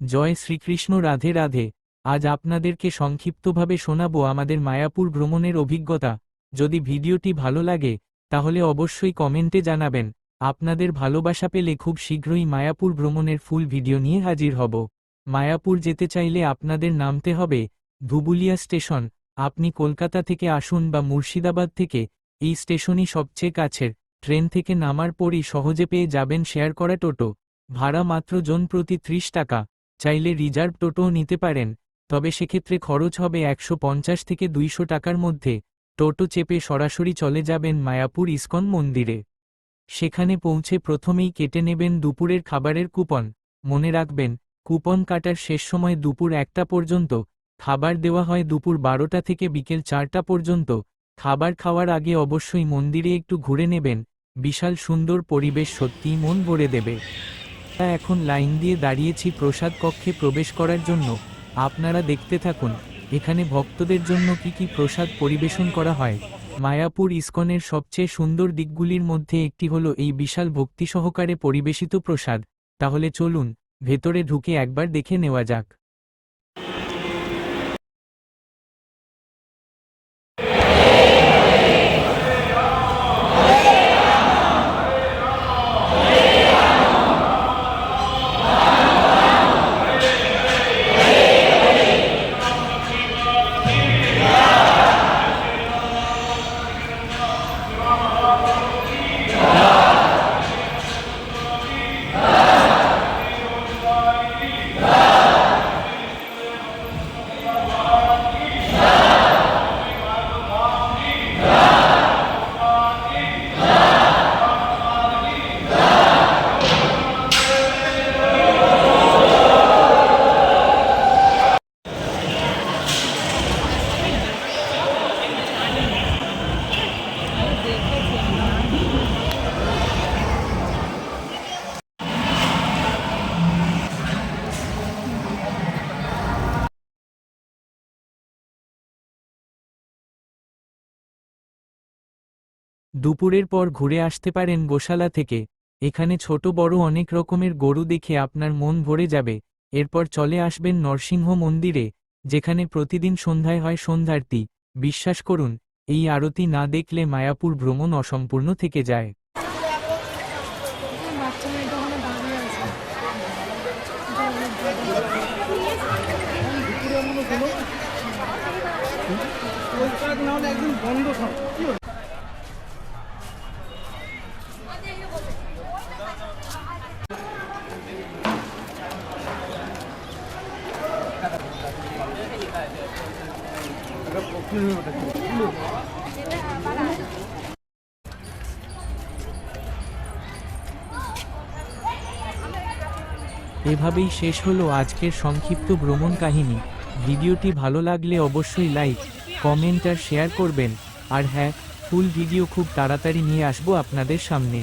জয় শ্রীকৃষ্ণ, রাধে রাধে। আজ আপনাদেরকে সংক্ষিপ্তভাবে শোনাব আমাদের মায়াপুর ভ্রমণের অভিজ্ঞতা। যদি ভিডিওটি ভালো লাগে, তাহলে অবশ্যই কমেন্টে জানাবেন। আপনাদের ভালোবাসা পেলে খুব শীঘ্রই মায়াপুর ভ্রমণের ফুল ভিডিও নিয়ে হাজির হব। মায়াপুর যেতে চাইলে আপনাদের নামতে হবে ধুবুলিয়া স্টেশন। আপনি কলকাতা থেকে আসুন বা মুর্শিদাবাদ থেকে, এই স্টেশনই সবচেয়ে কাছের। ট্রেন থেকে নামার পরই সহজে পেয়ে যাবেন শেয়ার করা টোটো। ভাড়া মাত্র জন প্রতি ত্রিশ টাকা। চাইলে রিজার্ভ টোটোও নিতে পারেন, তবে সেক্ষেত্রে খরচ হবে একশো পঞ্চাশ থেকে দুইশো টাকার মধ্যে। টোটো চেপে সরাসরি চলে যাবেন মায়াপুর ইস্কন মন্দিরে। সেখানে পৌঁছে প্রথমেই কেটে নেবেন দুপুরের খাবারের কুপন। মনে রাখবেন, কুপন কাটার শেষ সময় দুপুর একটা পর্যন্ত, খাবার দেওয়া হয় দুপুর বারোটা থেকে বিকেল চারটা পর্যন্ত। খাবার খাওয়ার আগে অবশ্যই মন্দিরে একটু ঘুরে নেবেন, বিশাল সুন্দর পরিবেশ সত্যিই মন ভরে দেবে। এখন লাইন দিয়ে দাঁড়িয়েছি প্রসাদ কক্ষে প্রবেশ করার জন্য। আপনারা দেখতে থাকুন, এখানে ভক্তদের জন্য কি কি প্রসাদ পরিবেশন করা হয়। মায়াপুর ইস্কনের সবচেয়ে সুন্দর দিকগুলির মধ্যে একটি হলো এই বিশাল ভক্তি সহকারে পরিবেশিত প্রসাদ। তাহলে চলুন, ভেতরে ঢুকে একবার দেখে নেওয়া যাক। দুপুরের পর ঘুরে আসতে পারেন গোশালা থেকে। এখানে ছোট বড় অনেক রকমের গরু দেখে আপনার মন ভরে যাবে। এরপর চলে আসবেন নরসিংহ মন্দিরে, যেখানে প্রতিদিন সন্ধ্যায় হয় সন্ধ্যারতি। বিশ্বাস করুন, এই আরতি না দেখলে মায়াপুর ভ্রমণ অসম্পূর্ণ থেকে যায়। মেয়েটা ওখানে এভাবেই শেষ হলো আজকের সংক্ষিপ্ত ভ্রমণ কাহিনী। ভিডিওটি ভালো লাগলে অবশ্যই লাইক কমেন্ট আর শেয়ার করবেন। আর হ্যাঁ ফুল ভিডিও খুব তাড়াতাড়ি নিয়ে আসব আপনাদের সামনে।